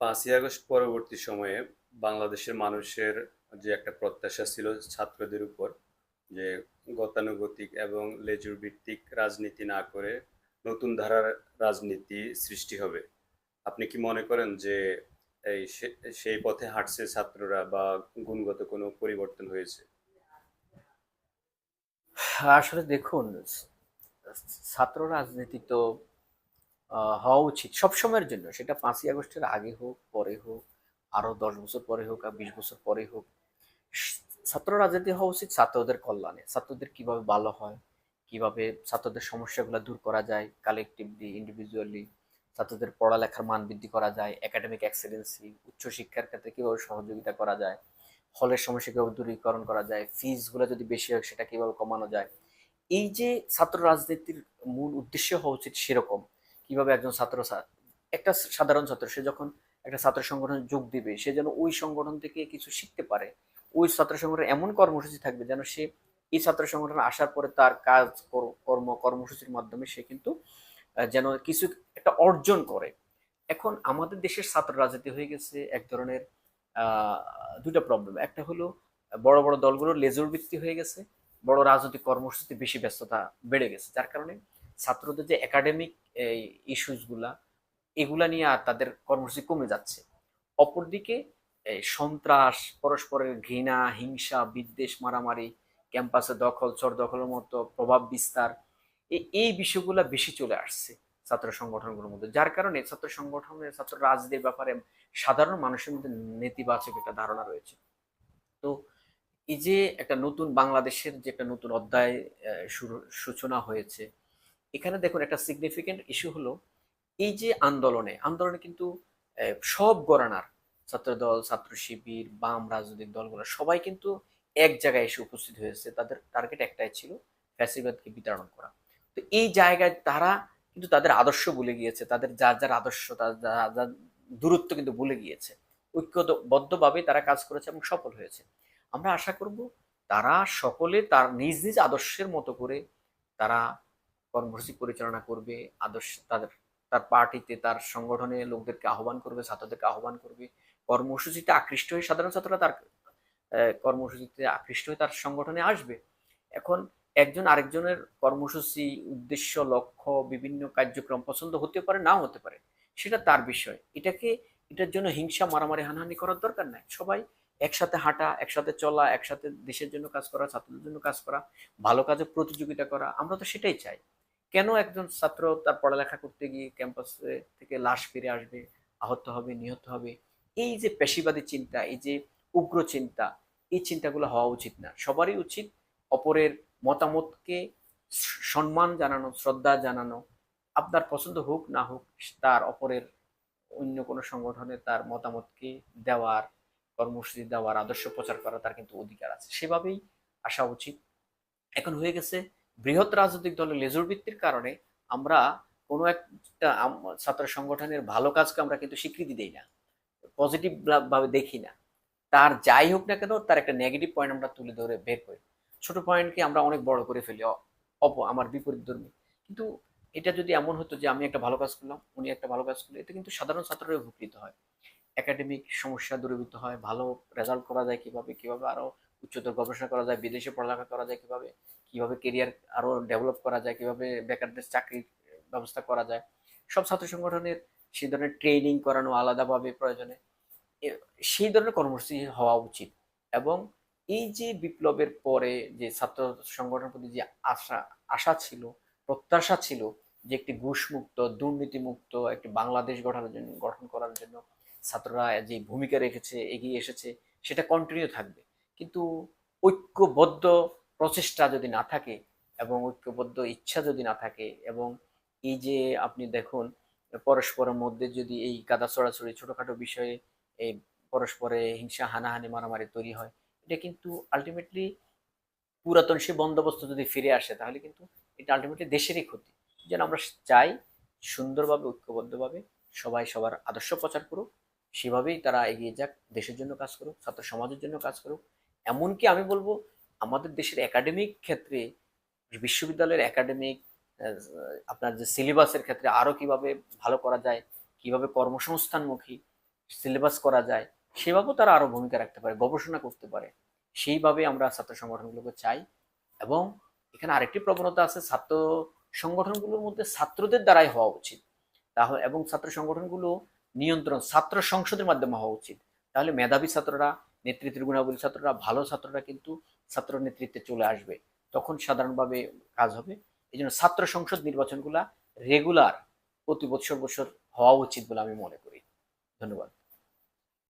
পাঁচই আগস্ট পরবর্তী সময়ে বাংলাদেশের মানুষের যে একটা প্রত্যাশা ছিল ছাত্রদের উপর, যে গতানুগতিক এবং লেজুর ভিত্তিক রাজনীতি না করে নতুন ধারার রাজনীতি সৃষ্টি হবে। আপনি কি মনে করেন যে এই সেই পথে হাঁটছে ছাত্ররা বা গুণগত কোনো পরিবর্তন হয়েছে? আসলে দেখুন, ছাত্র রাজনীতি তো হওয়া উচিত সবসময়ের জন্য। সেটা পাঁচই আগস্টের আগে হোক, পরে হোক আরও দশ বছর পরে হোক আর বিশ বছর পরে হোক। ছাত্র রাজনীতি হওয়া উচিত ছাত্রদের কল্যাণে। ছাত্রদের কীভাবে ভালো হয়, কীভাবে ছাত্রদের সমস্যাগুলো দূর করা যায় কালেকটিভলি ইন্ডিভিজুয়ালি ছাত্রদের পড়ালেখার মান বৃদ্ধি করা যায় একাডেমিক এক্সেলেন্সি উচ্চশিক্ষার ক্ষেত্রে কীভাবে সহযোগিতা করা যায়, হলের সমস্যা কীভাবে দূরীকরণ করা যায় ফিজগুলো যদি বেশি হয় সেটা কীভাবে কমানো যায়। এই যে ছাত্র রাজনীতির মূল উদ্দেশ্য হওয়া উচিত সেরকম। কীভাবে একজন ছাত্র একটা সাধারণ ছাত্র, সে যখন একটা ছাত্র সংগঠনে যোগ দিবে, সে যেন ওই সংগঠন থেকে কিছু শিখতে পারে, ওই ছাত্র সংগঠনে এমন কর্মসূচি থাকবে যেন সে এই ছাত্র সংগঠনে আসার পরে তার কাজ, কর- কর্ম, কর্মসূচির মাধ্যমে সে কিন্তু যেন কিছু একটা অর্জন করে। এখন আমাদের দেশের ছাত্র রাজনীতি হয়ে গেছে এক ধরনের দুটা প্রবলেম একটা হলো, বড় বড় দলগুলোর লেজুর ভিত্তি হয়ে গেছে, বড় রাজনৈতিক কর্মসূচিতে বেশি ব্যস্ততা বেড়ে গেছে, যার কারণে ছাত্রদের যে একাডেমিক ইস্যুসগুলা, এগুলা নিয়ে আর তাদের কর্মসূচি কমে যাচ্ছে। অপরদিকে সন্ত্রাস, পরস্পরের ঘৃণা, হিংসা, বিদ্বেষ, মারামারি, ক্যাম্পাসে দখল, চর দখলের মতো প্রভাব বিস্তার এই বিষয়গুলো বেশি চলে আসছে ছাত্র সংগঠনগুলোর মধ্যে। যার কারণে ছাত্র সংগঠনের ছাত্র রাজনীতির ব্যাপারে সাধারণ মানুষের মধ্যে নেতিবাচক একটা ধারণা রয়েছে। তো এই যে একটা নতুন বাংলাদেশের যে একটা নতুন অধ্যায় সূচনা হয়েছে এখানে দেখুন একটা সিগনিফিকেন্ট ইস্যু হলো, এই যে আন্দোলনে আন্দোলনে কিন্তু সব গরানার ছাত্রদল, ছাত্র শিবির, বাম রাজনৈতিক দলগুলো, সবাই কিন্তু এক জায়গায় এসে উপস্থিত হয়েছে। তাদের টার্গেট একটাই ছিল ফ্যাসিবাদকে বিতরণ করা। তো এই জায়গায় তারা কিন্তু তাদের আদর্শ ভুলে গিয়েছে। তাদের যার যার আদর্শ, তার যার দূরত্ব কিন্তু ভুলে গিয়েছে। ঐক্যবদ্ধভাবে তারা কাজ করেছে এবং সফল হয়েছে। আমরা আশা করব তারা সকলে তার নিজ নিজ আদর্শের মতো করে তারা কর্মসূচি পরিচালনা করবে, আদর্শ তাদের, তার পার্টিতে, তার সংগঠনে লোকদেরকে আহ্বান করবে, ছাত্রদেরকে আহ্বান করবে। কর্মসূচিতে আকৃষ্ট হয়ে সাধারণ ছাত্ররা তার কর্মসূচিতে আকৃষ্ট হয়ে তার সংগঠনে আসবে। এখন একজন আরেকজনের কর্মসূচি, উদ্দেশ্য, লক্ষ্য, বিভিন্ন কার্যক্রম পছন্দ হতে পারে, নাও হতে পারে, সেটা তার বিষয়। এটাকে, এটার জন্য হিংসা, মারামারি, হানাহানি করার দরকার নাই। সবাই একসাথে হাঁটা, একসাথে চলা, একসাথে দেশের জন্য কাজ করা, ছাত্রদের জন্য কাজ করা, ভালো কাজে প্রতিযোগিতা করা, আমরা তো সেটাই চাই। কেন একজন ছাত্র তার পড়ালেখা করতে গিয়ে ক্যাম্পাসে থেকে লাশ ফিরে আসবে, আহত হবে, নিহত হবে? এই যে পেশিবাদী চিন্তা, এই যে উগ্র চিন্তা, এই চিন্তাগুলো হওয়া উচিত না। সবারই উচিত অপরের মতামতকে সম্মান জানানো, শ্রদ্ধা জানানো। আপনার পছন্দ হোক না হোক, তার অপরের অন্য কোনো সংগঠনে তার মতামতকে দেওয়ার, কর্মসূচি দেওয়ার, আদর্শ প্রচার করা তার কিন্তু অধিকার আছে। সেভাবেই আসা উচিত। এখন হয়ে গেছে বৃহৎ রাজনৈতিক দলের লেজুর ভিত্তির কারণে আমরা কোনো একটা ছাত্র সংগঠনের ভালো কাজকে আমরা কিন্তু স্বীকৃতি দিই না পজিটিভ ভাবে দেখি না। তার যাই হোক না কেন, তার একটা নেগেটিভ পয়েন্ট আমরা তুলে ধরে বের করি। ছোট পয়েন্টকে আমরা অনেক বড় করে ফেলি অপ আমার বিপরীত ধর্মী। কিন্তু এটা যদি এমন হতো যে আমি একটা ভালো কাজ করলাম, উনি একটা ভালো কাজ করল এটা কিন্তু সাধারণ ছাত্ররা উপকৃত হয়। একাডেমিক সমস্যা দূরীভূত হয়, ভালো রেজাল্ট করা যায় কীভাবে কীভাবে আরও উচ্চতর গবেষণা করা যায়, বিদেশে পড়ালেখা করা যায় কীভাবে কীভাবে কেরিয়ার আরও ডেভেলপ করা যায়, কীভাবে বেকারদের চাকরির ব্যবস্থা করা যায়। সব ছাত্র সংগঠনের সেই ধরনের ট্রেনিং করানো আলাদাভাবে প্রয়োজনে। সেই ধরনের কর্মসূচি হওয়া উচিত। এবং এই যে বিপ্লবের পরে যে ছাত্র সংগঠনের প্রতি যে আশা আশা ছিল, প্রত্যাশা ছিল যে একটি ঘুষমুক্ত, দুর্নীতিমুক্ত একটি বাংলাদেশ গঠনের জন্য, গঠন করার জন্য ছাত্ররা যে ভূমিকা রেখেছে, এগিয়ে এসেছে, সেটা কন্টিনিউ থাকবে। কিন্তু ঐক্যবদ্ধ প্রচেষ্টা যদি না থাকে এবং ঐক্যবদ্ধ ইচ্ছা যদি না থাকে এবং এই যে আপনি দেখুন, পরস্পরের মধ্যে যদি এই কাদা ছড়াছড়ি ছোটখাটো বিষয়ে এই পরস্পরে হিংসা, হানাহানি, মারামারি তৈরি হয়, এটা কিন্তু আলটিমেটলি পুরাতন সে বন্দোবস্ত যদি ফিরে আসে, তাহলে কিন্তু এটা আলটিমেটলি দেশেরই ক্ষতি। যেন আমরা চাই সুন্দরভাবে, ঐক্যবদ্ধভাবে সবাই সবার আদর্শ প্রচার করুক সেভাবেই তারা এগিয়ে যাক, দেশের জন্য কাজ করুক, ছাত্র সমাজের জন্য কাজ করুক। এমনকি আমি বলব, আমাদের দেশের একাডেমিক ক্ষেত্রে, বিশ্ববিদ্যালয়ের একাডেমিক আপনার যে সিলেবাসের ক্ষেত্রে আরও কীভাবে ভালো করা যায়, কীভাবে কর্মসংস্থানমুখী সিলেবাস করা যায়, সেভাবেও তারা আরও ভূমিকা রাখতে পারে, গবেষণা করতে পারে। সেইভাবে আমরা ছাত্র সংগঠনগুলোকে চাই এবং এখানে আরেকটি প্রবণতা আছে, ছাত্র সংগঠনগুলোর মধ্যে ছাত্রদের দ্বারাই হওয়া উচিত। তাহলে এবং ছাত্র সংগঠনগুলো নিয়ন্ত্রণ ছাত্র সংসদের মাধ্যমে হওয়া উচিত। তাহলে মেধাবী ছাত্ররা, নেতৃত্বের গুণাবলী ছাত্ররা, ভালো ছাত্ররা কিন্তু ছাত্র নেতৃত্বে চলে আসবে। তখন সাধারণভাবে কাজ হবে। এই জন্য ছাত্র সংসদ নির্বাচনগুলা রেগুলার প্রতি বছর বছর হওয়া উচিত বলে আমি মনে করি। ধন্যবাদ।